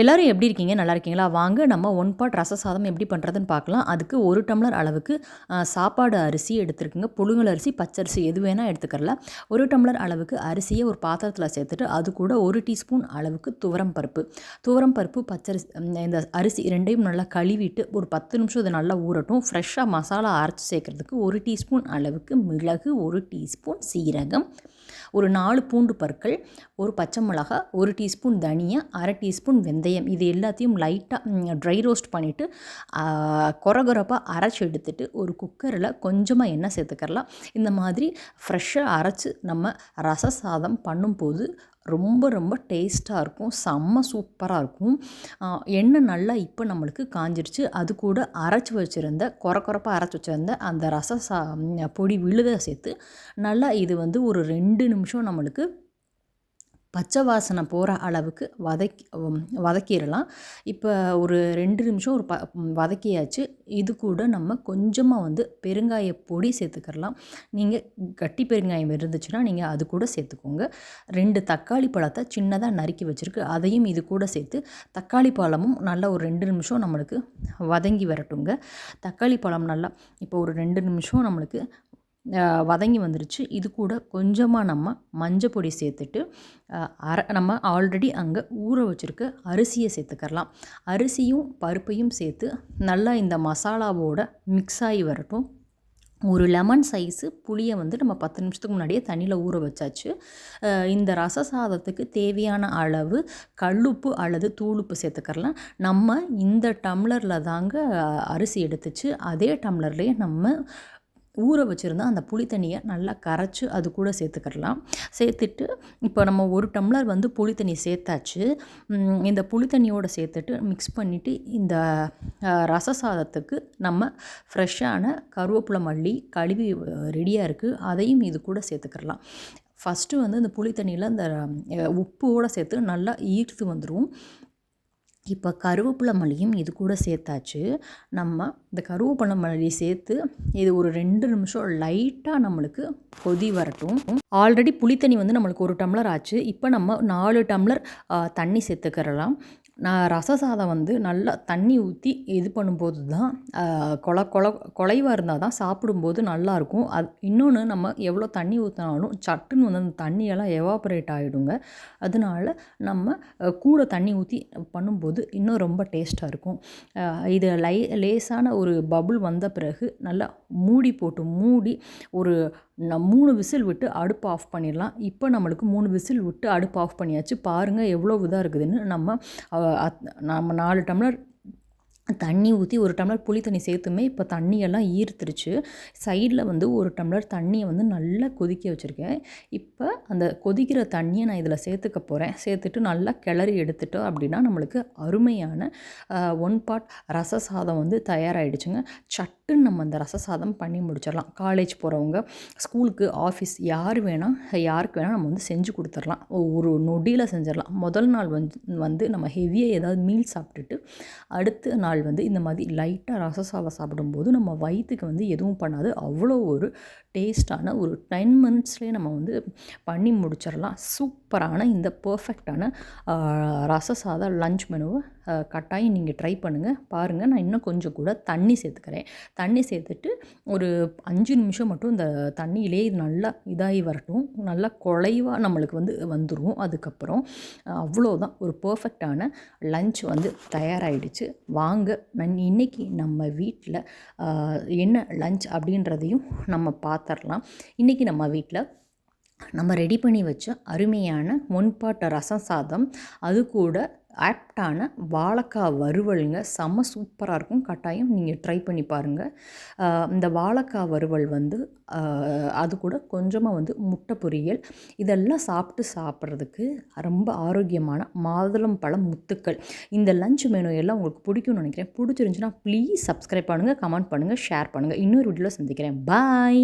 எல்லோரும் எப்படி இருக்கீங்க? நல்லா இருக்கீங்களா? வாங்க நம்ம ஒன் பாட் ரச சாதம் எப்படி பண்ணுறதுன்னு பார்க்கலாம். அதுக்கு ஒரு டம்ளர் அளவுக்கு சாப்பாடு அரிசி எடுத்துருக்குங்க. புழுங்கல் அரிசி பச்சரிசி எது வேணால் எடுத்துக்கிறல ஒரு டம்ளர் அளவுக்கு அரிசியை ஒரு பாத்திரத்தில் சேர்த்துட்டு அது கூட ஒரு டீஸ்பூன் அளவுக்கு துவரம் பருப்பு. துவரம் பருப்பு பச்சரிசி இந்த அரிசி ரெண்டையும் நல்லா கழுவிட்டு ஒரு பத்து நிமிஷம் இதை நல்லா ஊறட்டும். ஃப்ரெஷ்ஷாக மசாலா அரைச்சி சேர்க்குறதுக்கு ஒரு டீஸ்பூன் அளவுக்கு மிளகு ஒரு டீஸ்பூன் சீரகம் ஒரு நாலு பூண்டு பற்கள் ஒரு பச்சை மிளகா ஒரு டீஸ்பூன் தனியா அரை டீஸ்பூன் வெந்தயம் இது எல்லாத்தையும் லைட்டாக ட்ரை ரோஸ்ட் பண்ணிவிட்டு குறகுறப்பாக அரைச்சி எடுத்துட்டு ஒரு குக்கரில் கொஞ்சமாக எண்ணெய் சேர்த்துக்கரலாம் இந்த மாதிரி ஃப்ரெஷ்ஷாக அரைச்சி நம்ம ரச சாதம் பண்ணும்போது ரொம்ப ரொம்ப டேஸ்ட்டாக இருக்கும் செம்ம சூப்பராக இருக்கும். எண்ணெய் நல்லா இப்போ நம்மளுக்கு காஞ்சிருச்சு. அது கூட அரைச்சி வச்சுருந்த குறக்குறப்பாக அரைச்சி வச்சுருந்த அந்த ரச சா பொடி விழுத சேர்த்து நல்லா இது வந்து ஒரு ரெண்டு நிமிஷம் நம்மளுக்கு பச்சை வாசனை போகிற அளவுக்கு வதக்கி வதக்கிடலாம். இப்போ ஒரு ரெண்டு நிமிஷம் ஒரு ப வதக்கியாச்சு. இது கூட நம்ம கொஞ்சமாக வந்து பெருங்காய பொடி சேர்த்துக்கிறலாம். நீங்கள் கட்டி பெருங்காயம் இருந்துச்சுன்னா நீங்கள் அது கூட சேர்த்துக்கோங்க. ரெண்டு தக்காளி பழத்தை சின்னதாக நறுக்கி வச்சுருக்கு. அதையும் இது கூட சேர்த்து தக்காளி பழமும் நல்லா ஒரு ரெண்டு நிமிஷம் நம்மளுக்கு வதங்கி வரட்டுங்க. தக்காளி பழம் நல்லா இப்போ ஒரு ரெண்டு நிமிஷம் நம்மளுக்கு வதங்கி வந்துருச்சு. இது கூட கொஞ்சமாக நம்ம மஞ்சள் பொடி சேர்த்துட்டு அரை நம்ம ஆல்ரெடி அங்கே ஊற வச்சுருக்க அரிசியை சேர்த்துக்கரலாம் அரிசியும் பருப்பையும் சேர்த்து நல்லா இந்த மசாலாவோட மிக்ஸ் ஆகி வரட்டும். ஒரு லெமன் சைஸு புளியை வந்து நம்ம பத்து நிமிஷத்துக்கு முன்னாடியே தண்ணியில் ஊற வச்சாச்சு. இந்த ரச சாதத்துக்கு தேவையான அளவு கல்லுப்பு அல்லது தூளுப்பு சேர்த்துக்கரலாம் நம்ம இந்த டம்ளரில் தாங்க அரிசி எடுத்துச்சு. அதே டம்ளர்லேயே நம்ம ஊற வச்சுருந்தா அந்த புளி தண்ணியை நல்லா கரைச்சி அது கூட சேர்த்துக்கிடலாம் சேர்த்துட்டு இப்போ நம்ம ஒரு டம்ளர் வந்து புளி தண்ணி சேர்த்தாச்சு. இந்த புளி தண்ணியோடு சேர்த்துட்டு மிக்ஸ் பண்ணிவிட்டு இந்த ரச சாதத்துக்கு நம்ம ஃப்ரெஷ்ஷான கருவேப்பிலை மல்லி கழுவி ரெடியாக இருக்குது அதையும் இது கூட சேர்த்துக்கிடலாம் ஃபஸ்ட்டு வந்து இந்த புளி தண்ணியில் இந்த உப்போடு சேர்த்து நல்லா ஈர்த்து வந்துடும் இப்போ கருவேப்பிலை மல்லியும் இது கூட சேர்த்தாச்சு. நம்ம இந்த கருவேப்பிலை மல்லி சேர்த்து இது ஒரு ரெண்டு நிமிஷம் லைட்டாக நம்மளுக்கு கொதி வரட்டும். ஆல்ரெடி புளித்தண்ணி வந்து நம்மளுக்கு ஒரு டம்ளர் ஆச்சு. இப்போ நம்ம நாலு டம்ளர் தண்ணி சேர்த்துக்கிறலாம். நான் ரச சாதம் வந்து நல்லா தண்ணி ஊற்றி இது பண்ணும்போது தான் கொல கொல குலைவாக இருந்தால் தான் சாப்பிடும்போது நல்லாயிருக்கும். அது இன்னொன்று நம்ம எவ்வளோ தண்ணி ஊற்றினாலும் சட்டுன்னு வந்து அந்த தண்ணியெல்லாம் எவாப்ரேட் ஆகிடுங்க அதனால நம்ம கூட தண்ணி ஊற்றி பண்ணும்போது இன்னும் ரொம்ப டேஸ்ட்டாக இருக்கும். இது லை லேசான ஒரு பபுள் வந்த பிறகு நல்லா மூடி போட்டு மூடி ஒரு நம் மூணு விசில் விட்டு அடுப்பு ஆஃப் பண்ணிடலாம். இப்போ நம்மளுக்கு மூணு விசில் விட்டு அடுப்பு ஆஃப் பண்ணியாச்சு. பாருங்கள் எவ்வளோ இதாக இருக்குதுன்னு நம்ம நம்ம நாலு டம்ளர் தண்ணி ஊற்றி ஒரு டம்ளர் புளி தண்ணி சேர்த்துமே இப்போ தண்ணியெல்லாம் ஈர்த்துருச்சு. சைடில் வந்து ஒரு டம்ளர் தண்ணியை வந்து நல்லா கொதிக்க வச்சுருக்கேன். இப்போ அந்த கொதிக்கிற தண்ணியை நான் இதில் சேர்த்துக்க போகிறேன் சேர்த்துட்டு நல்லா கிளறி எடுத்துட்டோம் அப்படின்னா நம்மளுக்கு அருமையான ஒன் பாட் ரச சாதம் வந்து தயாராகிடுச்சுங்க டக்குன்னு நம்ம அந்த ரச சாதம் பண்ணி முடிச்சிடலாம். காலேஜ் போகிறவங்க ஸ்கூலுக்கு ஆஃபீஸ் யார் வேணால் யாருக்கு வேணால் நம்ம வந்து செஞ்சு கொடுத்துடலாம். ஒரு நொடியில் செஞ்சிடலாம். முதல் நாள் வந்து வந்து நம்ம ஹெவியாக ஏதாவது மீல் சாப்பிட்டுட்டு அடுத்த நாள் வந்து இந்த மாதிரி லைட்டாக ரசசாவை சாப்பிடும்போது நம்ம வயிற்றுக்கு வந்து எதுவும் பண்ணாது. அவ்வளோ ஒரு டேஸ்ட்டான ஒரு டென் மினிட்ஸ்லேயே நம்ம வந்து பண்ணி முடிச்சிடலாம். சூப்பரான இந்த பர்ஃபெக்டான ரச சாதம் லஞ்ச் மெனுவை கட்டாயம் நீங்கள் ட்ரை பண்ணுங்கள் பாருங்கள் நான் இன்னும் கொஞ்சம் கூட தண்ணி சேர்த்துக்கிறேன். தண்ணி சேர்த்துட்டு ஒரு அஞ்சு நிமிஷம் மட்டும் இந்த தண்ணியிலே இது நல்லா இதாகி வரட்டும். நல்லா குறைவாக நம்மளுக்கு வந்து வந்துடும் அதுக்கப்புறம் அவ்வளோதான். ஒரு பர்ஃபெக்டான லஞ்ச் வந்து தயாராகிடுச்சு வாங்க நான் இன்றைக்கி நம்ம வீட்டில் என்ன லஞ்ச் அப்படின்றதையும் நம்ம பார்த்து பார்த்துடலாம் இன்றைக்கி நம்ம வீட்டில் நம்ம ரெடி பண்ணி வச்ச அருமையான முன்பாட்டு ரசம் சாதம் அது கூட ஆப்டான வாழைக்காய் வறுவலுங்க. செம்ம சூப்பராக இருக்கும். கட்டாயம் நீங்கள் ட்ரை பண்ணி பாருங்கள் இந்த வாழைக்காய் வறுவல் வந்து அது கூட கொஞ்சமாக வந்து முட்டை பொரியல். இதெல்லாம் சாப்பிட்டு சாப்பிட்றதுக்கு ரொம்ப ஆரோக்கியமான மாதுளம் பழம் முத்துக்கள். இந்த லஞ்ச் மெனு எல்லாம் உங்களுக்கு பிடிக்கும்னு நினைக்கிறேன். பிடிச்சிருந்துச்சுன்னா ப்ளீஸ் சப்ஸ்கிரைப் பண்ணுங்கள் கமெண்ட் பண்ணுங்கள் ஷேர் பண்ணுங்கள் இன்னொரு வீடியோவில் சந்திக்கிறேன். பாய்